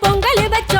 பொங்கல் வச்சோம்.